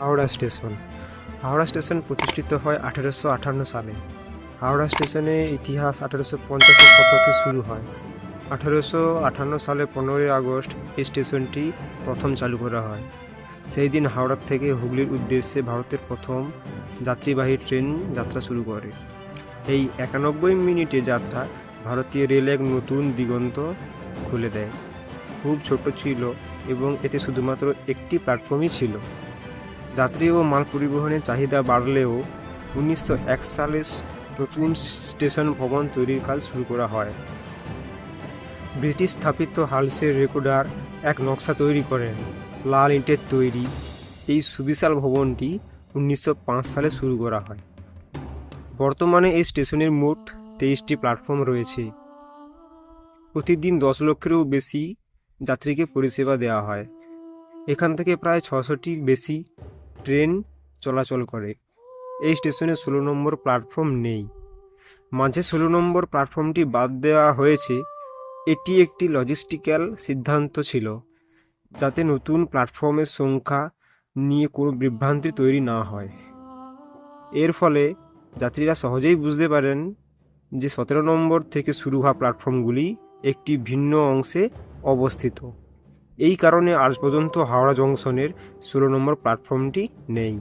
Howrah station. Howrah station প্রতিষ্ঠিত হয় আঠেরোশো আটান্ন সালে। হাওড়া স্টেশনে ইতিহাস আঠেরোশো পঞ্চাশের শতকে শুরু হয়। আঠেরোশো আটান্ন সালে পনেরোই আগস্ট এই স্টেশনটি প্রথম চালু করা হয়। সেই দিন হাওড়া থেকে হুগলির উদ্দেশ্যে ভারতের প্রথম যাত্রীবাহী ট্রেন যাত্রা শুরু করে। এই একানব্বই মিনিটে যাত্রা ভারতীয় রেল এক নতুন দিগন্ত খুলে দেয়। খুব ছোট ছিল এবং এতে শুধুমাত্র একটি প্ল্যাটফর্মই ছিল। যাত্রী ও মাল পরিবহনের চাহিদা বাড়লেও উনিশশো এক সালে নতুন স্টেশন ভবন তৈরির কাজ শুরু করা হয়। ব্রিটিশ স্থাপিত হালসের রেকর্ডার এক নকশা তৈরি করেন, লাল ইটের তৈরি। এই সুবিশাল ভবনটি উনিশশো পাঁচ সালে শুরু করা হয়। বর্তমানে এই স্টেশনের মোট তেইশটি প্ল্যাটফর্ম রয়েছে। প্রতিদিন দশ লক্ষেরও বেশি যাত্রীকে পরিষেবা দেওয়া হয়। এখান থেকে প্রায় ছশোটির বেশি ট্রেন চলাচল করে। এই স্টেশনে ষোলো নম্বর প্ল্যাটফর্ম নেই। মাঝে ষোলো নম্বর প্ল্যাটফর্মটি বাদ দেওয়া হয়েছে। এটি একটি লজিস্টিক্যাল সিদ্ধান্ত ছিল, যাতে নতুন প্ল্যাটফর্মের সংখ্যা নিয়ে কোনো বিভ্রান্তি তৈরি না হয়। এর ফলে যাত্রীরা সহজেই বুঝতে পারেন যে সতেরো নম্বর থেকে শুরু হওয়া প্ল্যাটফর্মগুলি একটি ভিন্ন অংশে অবস্থিত। এই কারণে আজ পর্যন্ত হাওড়া জংশনের ষোলো নম্বর প্ল্যাটফর্মটি নেই।